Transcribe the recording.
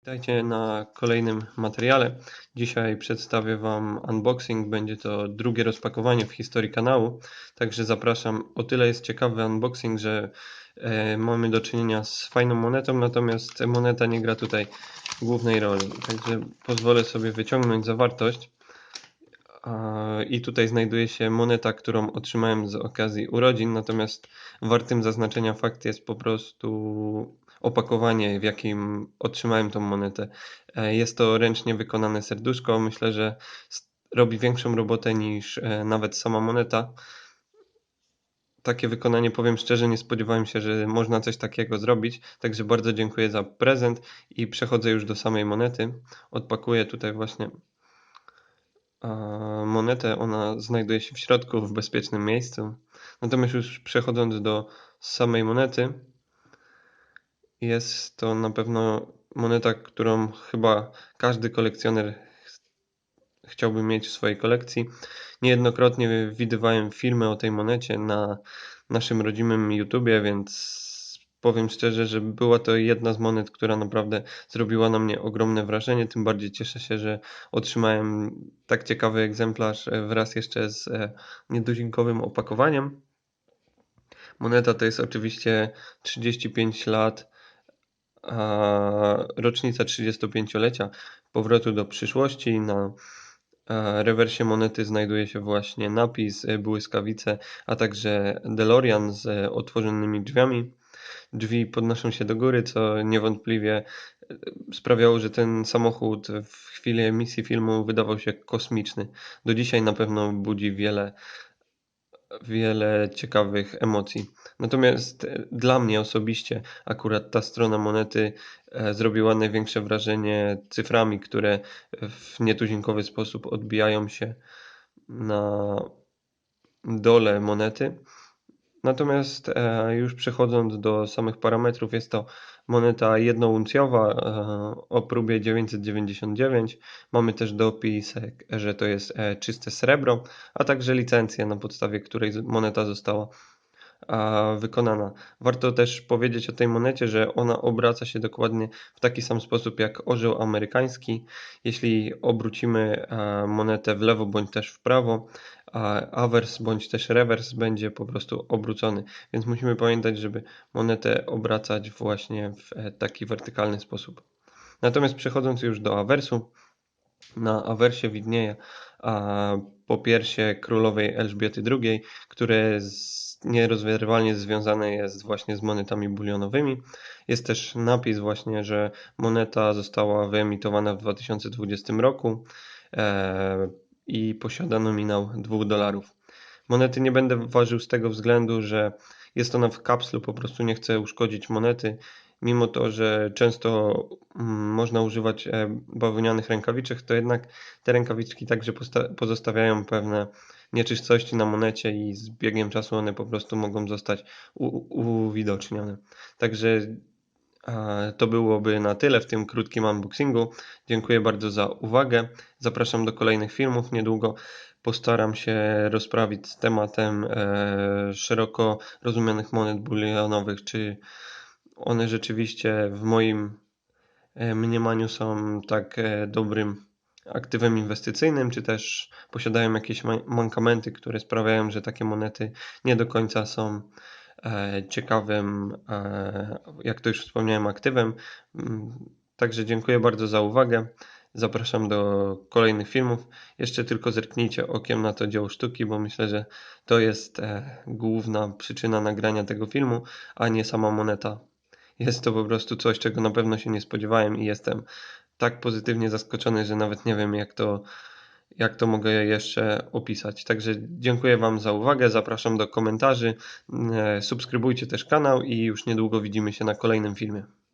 Witajcie na kolejnym materiale. Dzisiaj przedstawię Wam unboxing. Będzie to drugie rozpakowanie w historii kanału. Także zapraszam. O tyle jest ciekawy unboxing, że e, mamy do czynienia z fajną monetą, natomiast moneta nie gra tutaj głównej roli. Także pozwolę sobie wyciągnąć zawartość. E, I tutaj znajduje się moneta, którą otrzymałem z okazji urodzin, natomiast wartym zaznaczenia fakt jest po prostu opakowanie, w jakim otrzymałem tą monetę. E, jest to ręcznie wykonane serduszko. Myślę, że robi większą robotę niż e, nawet sama moneta. Takie wykonanie, powiem szczerze, nie spodziewałem się, że można coś takiego zrobić. Także bardzo dziękuję za prezent i przechodzę już do samej monety. Odpakuję tutaj właśnie monetę. Ona znajduje się w środku, w bezpiecznym miejscu. Natomiast już przechodząc do samej monety, jest to na pewno moneta, którą chyba każdy kolekcjoner chciałby mieć w swojej kolekcji. Niejednokrotnie widywałem filmy o tej monecie na naszym rodzimym YouTubie, więc powiem szczerze, że była to jedna z monet, która naprawdę zrobiła na mnie ogromne wrażenie. Tym bardziej cieszę się, że otrzymałem tak ciekawy egzemplarz wraz jeszcze z e, nieduzinkowym opakowaniem. Moneta to jest oczywiście 35 lat rocznica 35-lecia powrotu do przyszłości. Na rewersie monety znajduje się właśnie napis e, błyskawice, a także DeLorean z e, otworzonymi drzwiami. Drzwi podnoszą się do góry, co niewątpliwie e, sprawiało, że ten samochód w chwili emisji filmu wydawał się kosmiczny. Do dzisiaj na pewno budzi wiele wiele ciekawych emocji. Natomiast e, dla mnie osobiście akurat ta strona monety e, zrobiła największe wrażenie cyframi, które w nietuzinkowy sposób odbijają się na dole monety. Natomiast e, już przechodząc do samych parametrów, jest to moneta jednouncjowa o próbie 999. Mamy też dopis, że to jest czyste srebro, a także licencję, na podstawie której moneta została wykonana. Warto też powiedzieć o tej monecie, że ona obraca się dokładnie w taki sam sposób jak orzeł amerykański. Jeśli obrócimy monetę w lewo bądź też w prawo, awers bądź też rewers będzie po prostu obrócony. Więc musimy pamiętać, żeby monetę obracać właśnie w e, taki wertykalny sposób. Natomiast przechodząc już do awersu, na awersie widnieje a, popiersie królowej Elżbiety II, które nierozerwalnie związane jest właśnie z monetami bulionowymi. Jest też napis właśnie, że moneta została wyemitowana w 2020 roku. E, i posiada nominał 2 dolarów. Monety nie będę ważył z tego względu, że jest ona w kapslu, po prostu nie chcę uszkodzić monety, mimo to, że często można używać e, bawełnianych rękawiczek, to jednak te rękawiczki także pozostawiają pewne nieczystości na monecie i z biegiem czasu one po prostu mogą zostać uwidocznione. Także to byłoby na tyle w tym krótkim unboxingu. Dziękuję bardzo za uwagę. Zapraszam do kolejnych filmów. Niedługo postaram się rozprawić z tematem e, szeroko rozumianych monet bulionowych, czy one rzeczywiście w moim mniemaniu są tak e, dobrym aktywem inwestycyjnym, czy też posiadają jakieś mankamenty, które sprawiają, że takie monety nie do końca są E, ciekawym, e, jak to już wspomniałem, aktywem. Mm, także dziękuję bardzo za uwagę. Zapraszam do kolejnych filmów. Jeszcze tylko zerknijcie okiem na to dzieło sztuki, bo myślę, że to jest e, główna przyczyna nagrania tego filmu, a nie sama moneta. Jest to po prostu coś, czego na pewno się nie spodziewałem i jestem tak pozytywnie zaskoczony, że nawet nie wiem, jak to jak to mogę jeszcze opisać. Także dziękuję Wam za uwagę, zapraszam do komentarzy, e, subskrybujcie też kanał i już niedługo widzimy się na kolejnym filmie.